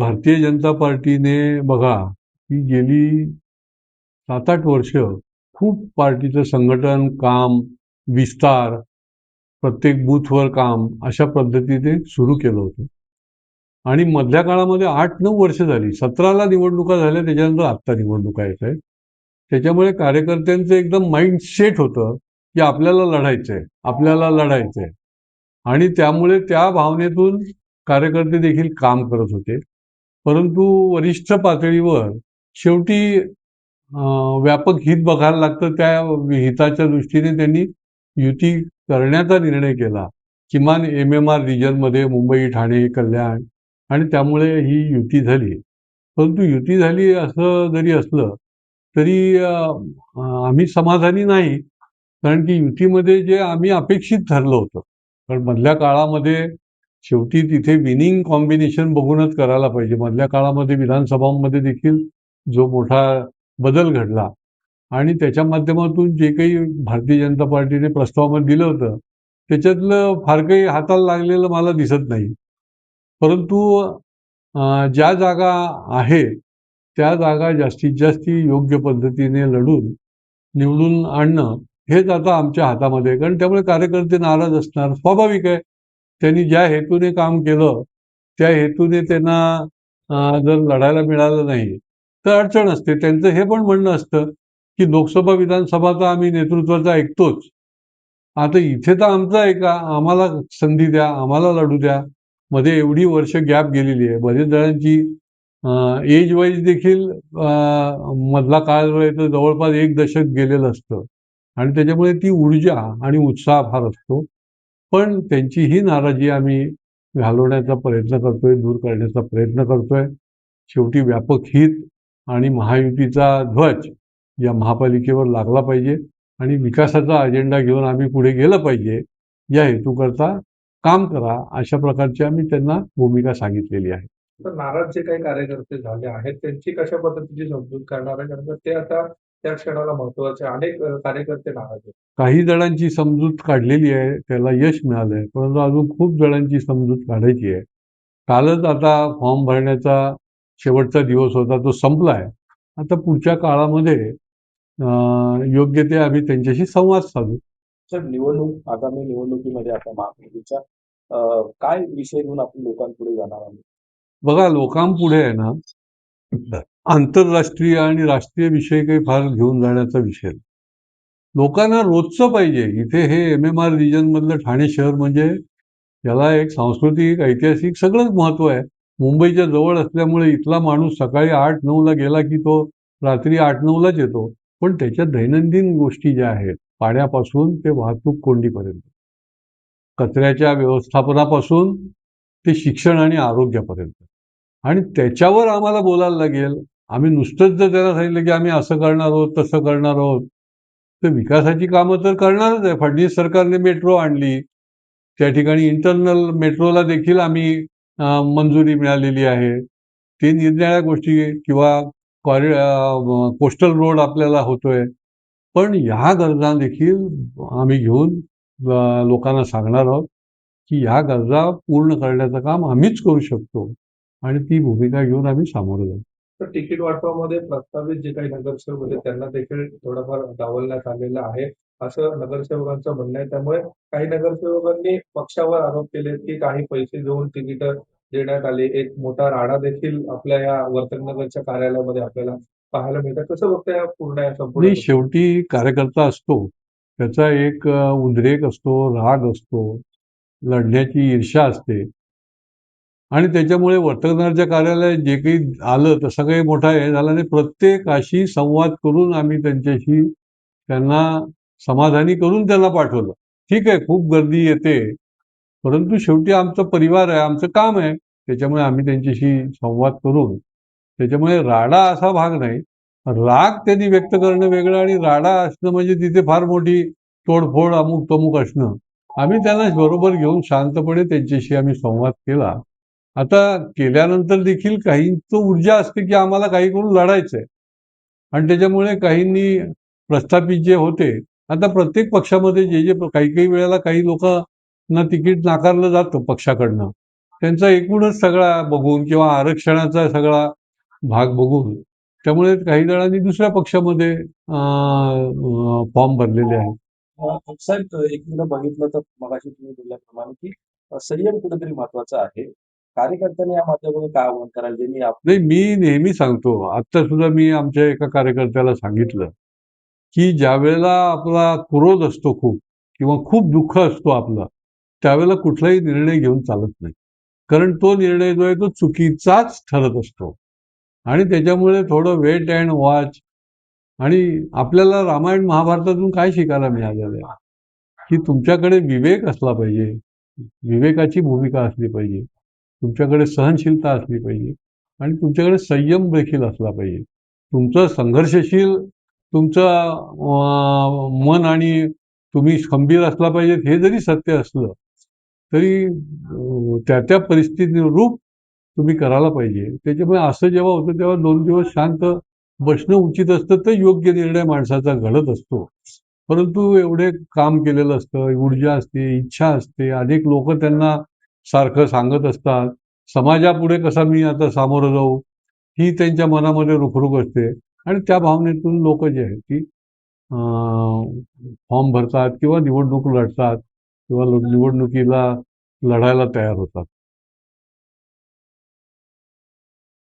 भारतीय जनता पार्टीने बघा की गेली सात आठ वर्ष खूप पार्टीचं संघटन काम विस्तार प्रत्येक बूथवर काम अशा पद्धतीने सुरू केलं होतं. आणि मधल्या काळामध्ये आठ नऊ वर्ष झाली सतराला निवडणुका झाल्या त्याच्यानंतर आत्ता निवडणुका येत आहेत. त्याच्यामुळे कार्यकर्त्यांचं एकदम माइंड सेट होतं की आपल्याला लढायचंय आपल्याला लढायचंय. आणि त्यामुळे त्या भावनेतून कार्यकर्ते देखील काम करत होते. परंतु वरिष्ठ पातळीवर शेवटी व्यापक हित बघायला लागतं. त्या हिताच्या दृष्टीने त्यांनी युती करण्याचा निर्णय केला. किमान एम एम आर रिजनमध्ये मुंबई ठाणे कल्याण आणि त्यामुळे ही युती झाली. परंतु युती झाली असं जरी असलं तरी आम्ही समाधानी नाही. कारण की युतीमध्ये जे आम्ही अपेक्षित ठरलं होतं. कारण मधल्या काळामध्ये शेवटी तिथे विनिंग कॉम्बिनेशन बघूनच करायला पाहिजे. मधल्या काळामध्ये विधानसभांमध्ये देखील जो मोठा बदल घडला आणि त्याच्या माध्यमातून जे काही भारतीय जनता पार्टीने प्रस्तावामध्ये दिलं होतं त्याच्यातलं फार काही हाताला लागलेलं मला दिसत नाही. परंतु ज्या जागा आहे त्या जागा जास्तीत जास्त योग्य पद्धतीने लढून निवडून आणणं हेच आता आमच्या हातामध्ये कारण त्यामुळे कार्यकर्ते नाराज असणार. स्वाभाविक आहे. त्यांनी ज्या हेतूने काम केलं त्या हेतूने त्यांना जर लढायला मिळालं नाही तर अडचण असते. त्यांचं हे पण म्हणणं असतं की लोकसभा विधानसभा तर आम्ही नेतृत्वाचा ऐकतोच. आता इथे तर आमचं आहे का? आम्हाला संधी द्या आम्हाला लढू द्या. मध्ये एवढी वर्ष गॅप गेलेली आहे. बरेच जणांची एज वाईज देखील मधला काळ जो आहे तो जवळपास एक दशक गेलेलं असतं. आणि त्याच्यामुळे ती ऊर्जा आणि उत्साह फार असतो. पण त्यांची ही नाराजी आम्ही घालवण्याचा प्रयत्न करतोय दूर करण्याचा प्रयत्न करतोय. शेवटी व्यापक हित आणि महायुतीचा ध्वज या महापालिकेवर लागला पाहिजे आणि विकासाचा अजेंडा घेऊन आम्ही पुढे गेलं पाहिजे. या हेतूकरता काम करा अशा प्रकारची आम्ही त्यांना भूमिका सांगितलेली आहे. तर नाराज जे काही कार्यकर्ते झाले आहेत त्यांची कशा पद्धतीची समजूत करणार आहे? कारण ते आता त्या क्षणाला महत्त्वाचे आहे. अनेक कार्यकर्ते नाराज काही जणांची समजूत काढलेली आहे त्याला यश मिळालंय परंतु अजून खूप जणांची समजूत काढायची आहे. कालच आता फॉर्म भरण्याचा शेवटचा दिवस होता तो संपलाय. आता पुढच्या काळामध्ये योग्य ते आम्ही त्यांच्याशी संवाद साधू. सर निवडणूक आगामी निवडणुकीमध्ये आता महापालिकेच्या काय विषय घेऊन आपण लोकांपुढे जाणार आहोत? बघा लोकांपुढे आहे ना आंतरराष्ट्रीय आणि राष्ट्रीय विषय काही फार घेऊन जाण्याचा विषय लोकांना रोजचं पाहिजे. इथे हे एम एम आर रिजन मधलं ठाणे शहर म्हणजे याला एक सांस्कृतिक ऐतिहासिक सगळंच महत्त्व आहे. मुंबईच्या जवळ असल्यामुळे इथला माणूस सकाळी आठ नऊला गेला की तो रात्री आठ नऊलाच येतो. पण त्याच्या दैनंदिन गोष्टी ज्या आहेत पाण्यापासून ते वाहतूक कोंडीपर्यंत कचऱ्याच्या व्यवस्थापनापासून ते शिक्षण आणि आरोग्यापर्यंत. आणि त्याच्यावर आम्हाला बोलायला लागेल. आम्ही नुसतंच जर त्याला सांगितलं की आम्ही असं करणार आहोत तसं करणार आहोत तर विकासाची कामं तर करणारच आहे. फडणवीस सरकारने मेट्रो आणली. त्या ठिकाणी इंटरनल मेट्रोला देखील आम्ही मंजुरी मिळालेली आहे. ते निरनिराळ्या गोष्टी किंवा कॉरि कोस्टल रोड आपल्याला होतोय. पण ह्या गरजा देखील आम्ही घेऊन लोकांना सांगणार आहोत की ह्या गरजा पूर्ण करण्याचं काम आम्हीच करू शकतो. आणि ती भूमिका घेऊन आम्ही सामोरं जाऊ. तर तिकीट वाटपामध्ये प्रस्तावित जे काही नगरसेवक होते त्यांना देखील थोडंफार डावलण्यात आलेलं आहे. असं नगरसेवकांचं म्हणणं आहे. त्यामुळे काही नगरसेवकांनी पक्षावर आरोप केले की काही पैसे देऊन तिकीट देण्यात आले. एक मोठा राडा देखील आपल्या या वर्तकनगरच्या कार्यालयामध्ये आपल्याला पाहायला मिळतात. कसं बघतं या पूर्ण या संपूर्ण शेवटी कार्यकर्ता असतो. त्याचा एक उद्रेक असतो राग असतो. लढण्याची ईर्षा असते. आणि त्याच्यामुळे वर्तकदाराच्या कार्यालयात जे काही आलं तसं काही मोठा हे झाला नाही. प्रत्येकाशी संवाद करून आम्ही त्यांच्याशी त्यांना समाधानी करून त्यांना पाठवलं. ठीक आहे खूप गर्दी येते. परंतु शेवटी आमचा परिवार आहे आमचं काम आहे. त्याच्यामुळे आम्ही त्यांच्याशी संवाद करून त्याच्यामुळे राडा असा भाग नाही. राग त्यांनी व्यक्त करणं वेगळं आणि राडा असणं म्हणजे तिथे फार मोठी तोडफोड अमुक तमुक असणं. आम्ही त्यांना बरोबर घेऊन शांतपणे त्यांच्याशी आम्ही संवाद केला. आता केल्यानंतर देखील काही तो ऊर्जा असते की आम्हाला काही करून लढायचंय. आणि त्याच्यामुळे काहींनी प्रस्थापित जे होते आता प्रत्येक पक्षामध्ये जे जे काही काही वेळेला काही लोकांना तिकीट नाकारलं जातं पक्षाकडनं त्यांचा एकूणच सगळा बघून किंवा आरक्षणाचा सगळा भाग बघून त्यामुळे काही जणांनी दुसऱ्या पक्षामध्ये फॉर्म भरलेले आहेत. साहेब एक मिनिट बघितलं तर मगाशी तुम्ही बोलल्याप्रमाणे की संयम कुठेतरी महत्त्वाचा आहे. कार्यकर्त्यांनी या माध्यमातून काय आव्हान करायला ज्यांनी आप- नाही मी नेहमी सांगतो आत्ता सुद्धा मी आमच्या एका कार्यकर्त्याला सांगितलं की ज्या वेळेला आपला क्रोध असतो खूप किंवा खूप दुःख असतो आपला त्यावेळेला कुठलाही निर्णय घेऊन चालत नाही. कारण तो निर्णय जो आहे तो चुकीचाच ठरत असतो. आणि त्याच्यामुळे थोडं वेट अँड वॉच आणि आपल्याला रामायण महाभारतातून काय शिकायला मिळालेलं आहे? की तुमच्याकडे विवेक असला पाहिजे विवेकाची भूमिका असली पाहिजे. तुमच्याकडे सहनशीलता असली पाहिजे आणि तुमच्याकडे संयम देखील असला पाहिजे. तुमचं संघर्षशील तुमचं मन आणि तुम्ही खंबीर असला पाहिजे हे जरी सत्य असलं तरी त्या त्या परिस्थितीनुरूप तुम्ही करायला पाहिजे. त्याच्यामुळे असं जेव्हा होतं तेव्हा दोन दिवस शांत बसणं उचित असतं तर योग्य निर्णय माणसाचा घडत असतो. परंतु एवढे काम केलेलं असतं ऊर्जा असते इच्छा असते अनेक लोक त्यांना सारखं सांगत असतात. समाजापुढे कसा मी आता सामोरं जाऊ? ही त्यांच्या मनामध्ये रुखरुख असते. आणि त्या भावनेतून लोक जे आहेत ती फॉर्म भरतात किंवा निवडणूक लढतात किंवा निवडणुकीला लढायला तयार होतात.